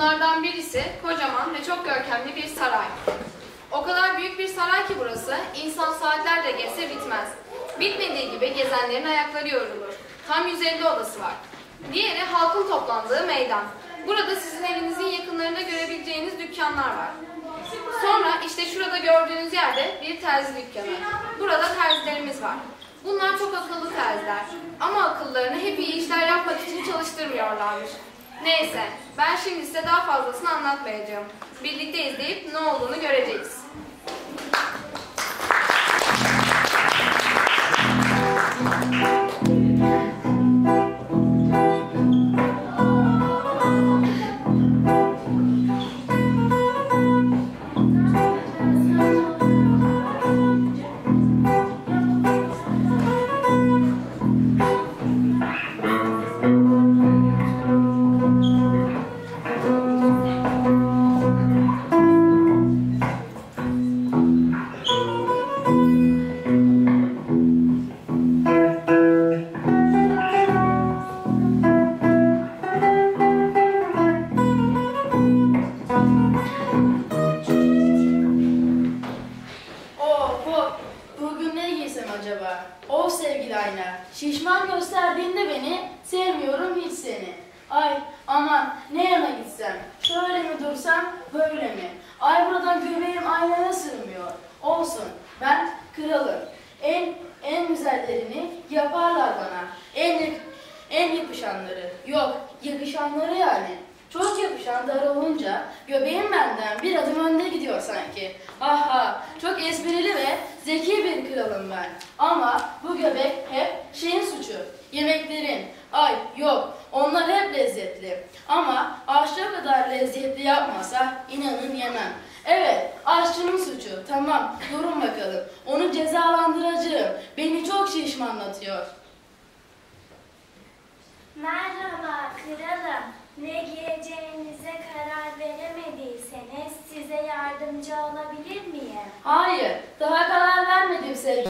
Bunlardan birisi kocaman ve çok görkemli bir saray. O kadar büyük bir saray ki burası, insan saatlerce gezse bitmez. Bitmediği gibi gezenlerin ayakları yorulur. Tam 150 odası var. Diğeri halkın toplandığı meydan. Burada sizin evinizin yakınlarında görebileceğiniz dükkanlar var. Sonra işte şurada gördüğünüz yerde bir terzi dükkanı. Burada terzilerimiz var. Bunlar çok akıllı terziler. Ama akıllarını hep iyi işler yapmak için çalıştırmıyorlarmış. Neyse, ben şimdi size daha fazlasını anlatmayacağım. Birlikte izleyip ne olduğunu göreceğiz. Bu, bugün ne giysem acaba? Oh sevgili ayna, şişman gösterdiğinde beni, sevmiyorum hiç seni. Ay aman ne yana gitsem, şöyle mi dursam, böyle mi? Ay buradan göbeğim aynaya sığmıyor. Olsun, ben kralım. En en güzellerini yaparlar bana. En en yakışanları. Yok, yakışanları yani. Çok yapışan dar olunca göbeğim benden bir adım önde gidiyor sanki. Aha çok esprili ve zeki bir kralım ben. Ama bu göbek hep şeyin suçu. Yemeklerin. Ay yok onlar hep lezzetli. Ama aşçı kadar lezzetli yapmasa inanın yemem. Evet aşçının suçu tamam durun bakalım. Onu cezalandıracağım. Beni çok şişmanlatıyor. Merhaba kralım. Ne giyeceğinize karar veremediyseniz size yardımcı olabilir miyim? Hayır daha karar vermedim sevgili.